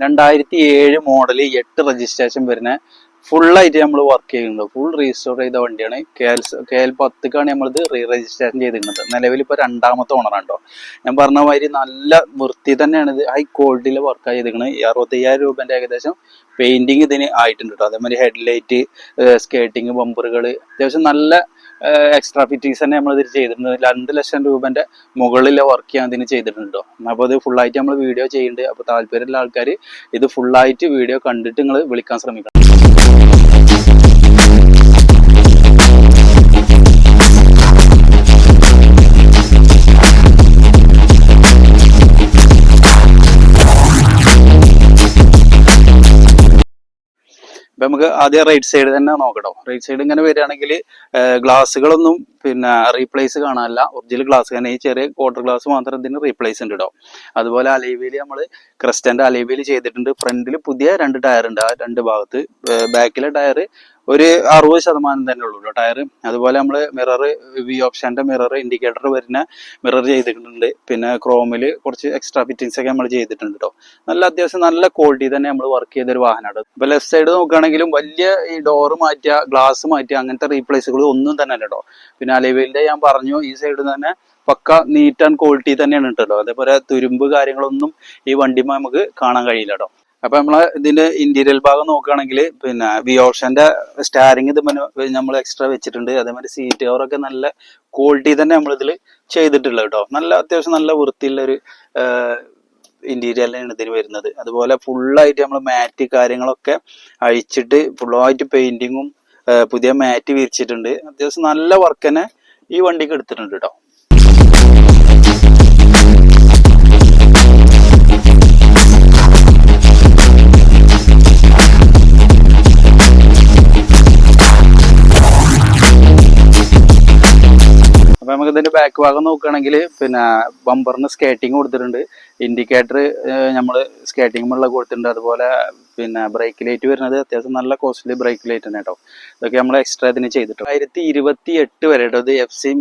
രണ്ടായിരത്തി ഏഴ് മോഡൽ എട്ട് രജിസ്ട്രേഷൻ വരുന്ന ഫുള്ളായിട്ട് നമ്മൾ വർക്ക് ചെയ്യുന്നുണ്ട്. ഫുൾ റീസ്റ്റോർ ചെയ്ത വണ്ടിയാണ്. കെ എൽ കെ എൽ പത്തുക്കാണ് നമ്മളിത് റീ രജിസ്ട്രേഷൻ ചെയ്തിരുന്നത്. നിലവിൽ ഇപ്പോൾ രണ്ടാമത്തെ ഓണറാണ്ടോ ഞാൻ പറഞ്ഞ മാതിരി നല്ല വൃത്തി തന്നെയാണ് ഇത്. ഹൈ ക്വാളിറ്റിയിൽ വർക്ക് ചെയ്തിരിക്കുന്നത് അറുപത്തയ്യായിരം രൂപേന്റെ ഏകദേശം പെയിന്റിങ് ഇതിന് ആയിട്ടുണ്ട് കേട്ടോ അതേമാതിരി ഹെഡ്ലൈറ്റ് സ്കേട്ടിങ് ബമ്പറുകൾ അത്യാവശ്യം നല്ല എക്സ്ട്രാ ഫിറ്റിങ്സ് തന്നെ നമ്മൾ ഇതിൽ ചെയ്തിട്ടുണ്ട്. രണ്ട് ലക്ഷം രൂപേന്റെ മുകളിലെ വർക്ക് ചെയ്യാൻ ഇതിന് ചെയ്തിട്ടുണ്ട് അപ്പോൾ ഇത് ഫുള്ളായിട്ട് നമ്മൾ വീഡിയോ ചെയ്യുന്നുണ്ട്. അപ്പോൾ താല്പര്യമുള്ള ആൾക്കാർ ഇത് ഫുള്ളായിട്ട് വീഡിയോ കണ്ടിട്ട് നിങ്ങൾ വിളിക്കാൻ ശ്രമിക്കണം. ഇപ്പൊ നമുക്ക് ആദ്യം റൈറ്റ് സൈഡ് തന്നെ നോക്കട്ടോ. റൈറ്റ് സൈഡ് ഇങ്ങനെ വരികയാണെങ്കിൽ ഗ്ലാസ്സുകളൊന്നും പിന്നെ റീപ്ലേസ് കാണാനല്ല. ഒറിജിനൽ ഗ്ലാസ് തന്നെ. ഈ ചെറിയ ക്വാർട്ടർ ഗ്ലാസ് മാത്രം ഇതിന് റീപ്ലേസ് ഉണ്ട് കേട്ടോ അതുപോലെ അലൈവേലി നമ്മൾ ക്രിസ്റ്റന്റെ അലൈവേലി ചെയ്തിട്ടുണ്ട്. ഫ്രണ്ടിൽ പുതിയ രണ്ട് ടയർ ഉണ്ട്. ആ രണ്ട് ഭാഗത്ത് ബാക്കിലെ ടയർ ഒരു അറുപത് ശതമാനം തന്നെ ഉള്ളൂ കേട്ടോ ടയർ അതുപോലെ നമ്മൾ മിറർ വി ഓപ്ഷന്റെ മിറർ ഇൻഡിക്കേറ്റർ വരുന്ന മിറർ ചെയ്തിട്ടുണ്ട്. പിന്നെ ക്രോമിൽ കുറച്ച് എക്സ്ട്രാ ഫിറ്റിങ്സ് ഒക്കെ നമ്മൾ ചെയ്തിട്ടുണ്ട് കേട്ടോ നല്ല അത്യാവശ്യം നല്ല ക്വാളിറ്റി തന്നെ നമ്മൾ വർക്ക് ചെയ്തൊരു വാഹനമാണ് അപ്പോൾ ലെഫ്റ്റ് സൈഡ് നോക്കുകയാണെങ്കിലും വലിയ ഈ ഡോറ് മാറ്റുക ഗ്ലാസ് മാറ്റുക അങ്ങനത്തെ റീപ്ലേസുകൾ ഒന്നും തന്നെ അല്ല കേട്ടോ പിന്നെ അലവേലിന്റെ ഞാൻ പറഞ്ഞു ഈ സൈഡിൽ തന്നെ പക്ക നീറ്റ് ആൻഡ് ക്വാളിറ്റി തന്നെയാണ് കേട്ടോ അതേപോലെ തുരുമ്പ് കാര്യങ്ങളൊന്നും ഈ വണ്ടിമ നമുക്ക് കാണാൻ കഴിയില്ല കേട്ടോ അപ്പൊ നമ്മൾ ഇതിന്റെ ഇന്റീരിയൽ ഭാഗം നോക്കുകയാണെങ്കിൽ പിന്നെ വി ഓപ്ഷന്റെ സ്റ്റാരിങ് ഇത് നമ്മൾ എക്സ്ട്രാ വെച്ചിട്ടുണ്ട്. അതേമാതിരി സീറ്റ് കവറൊക്കെ നല്ല ക്വാളിറ്റി തന്നെ നമ്മൾ ഇതിൽ ചെയ്തിട്ടുള്ളത് കേട്ടോ. നല്ല അത്യാവശ്യം നല്ല വൃത്തിയുള്ള ഒരു ഇന്റീരിയറിലാണ് ഇതിന് വരുന്നത്. അതുപോലെ ഫുള്ളായിട്ട് നമ്മൾ മാറ്റ് കാര്യങ്ങളൊക്കെ അഴിച്ചിട്ട് ഫുള്ളായിട്ട് പെയിന്റിങ്ങും പുതിയ മാറ്റ് വിരിച്ചിട്ടുണ്ട്. അത്യാവശ്യം നല്ല വർക്ക് തന്നെ ഈ വണ്ടിക്ക് എടുത്തിട്ടുണ്ട് കേട്ടോ. അപ്പൊ നമുക്ക് ഇതിന്റെ ബാക്ക് ഭാഗം നോക്കുകയാണെങ്കിൽ പിന്നെ ബമ്പറിന് സ്കേറ്റിംഗ് കൊടുത്തിട്ടുണ്ട്. ഇൻഡിക്കേറ്റർ നമ്മൾ സ്കേറ്റിംഗ് മുള്ള കൊടുത്തിട്ടുണ്ട്. അതുപോലെ പിന്നെ ബ്രേക്ക് ലൈറ്റ് വരുന്നത് അത്യാവശ്യം നല്ല കോസ്റ്റ്ലി ബ്രേക്ക് ലൈറ്റ് തന്നെ കേട്ടോ ഇതൊക്കെ നമ്മൾ എക്സ്ട്രാ ഇതിന് ചെയ്തിട്ടുണ്ട്. ആയിരത്തി ഇരുപത്തി എട്ട് വരെ ഇത് എഫ് സിയും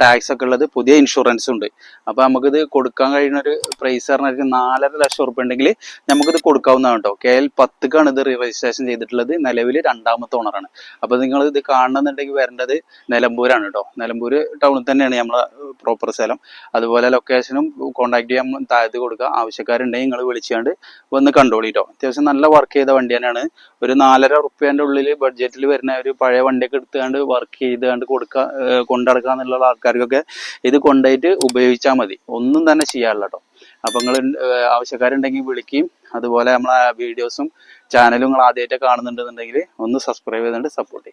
ടാക്സ് ഒക്കെ ഉള്ളത് പുതിയ ഇൻഷുറൻസ് ഉണ്ട്. അപ്പൊ ഇത് കൊടുക്കാൻ കഴിയുന്ന ഒരു പ്രൈസ് പറഞ്ഞാൽ നാലര ലക്ഷം ഉറുപ്പ് ഉണ്ടെങ്കിൽ നമുക്കിത് കൊടുക്കാവുന്നതാണ് കേട്ടോ കെ എൽ പത്തുക്കാണ് ഇത് രജിസ്ട്രേഷൻ ചെയ്തിട്ടുള്ളത്. നിലവിൽ രണ്ടാമത്തെ ഓണറാണ് അപ്പൊ നിങ്ങൾ ഇത് കാണണമെന്നുണ്ടെങ്കിൽ വരേണ്ടത് നിലമ്പൂരാണ് കേട്ടോ നിലമ്പൂർ ടൗണിൽ തന്നെയാണ് നമ്മളെ പ്രോപ്പർ സ്ഥലം. അതുപോലെ ലൊക്കേഷനും കോൺടാക്ട് ചെയ്യാൻ താഴത്ത് കൊടുക്കുക. ആവശ്യക്കാരുണ്ടെങ്കിൽ നിങ്ങൾ വിളിച്ചുകൊണ്ട് വന്ന് കണ്ടോളിട്ടോ അത്യാവശ്യം നല്ല വർക്ക് ചെയ്ത വണ്ടി തന്നെയാണ്. ഒരു നാലര ഉറുപ്പ്യന്റെ ഉള്ളിൽ ബഡ്ജറ്റിൽ വരുന്ന ഒരു പഴയ വണ്ടിയൊക്കെ എടുത്തുകൊണ്ട് വർക്ക് ചെയ്തുകൊണ്ട് കൊടുക്കുക കൊണ്ടടക്കുക എന്നുള്ള ആൾക്കാർക്കൊക്കെ ഇത് കൊണ്ടുപോയിട്ട് ഉപയോഗിച്ചാൽ മതി. ഒന്നും തന്നെ ചെയ്യാറില്ല കേട്ടോ അപ്പൊ നിങ്ങൾ ആവശ്യക്കാരുണ്ടെങ്കിൽ വിളിക്കുകയും അതുപോലെ നമ്മളെ വീഡിയോസും ചാനലും നിങ്ങൾ ആദ്യമായിട്ട് കാണുന്നുണ്ടെന്നുണ്ടെങ്കിൽ ഒന്ന് സബ്സ്ക്രൈബ് ചെയ്തുകൊണ്ട് സപ്പോർട്ട് ചെയ്യും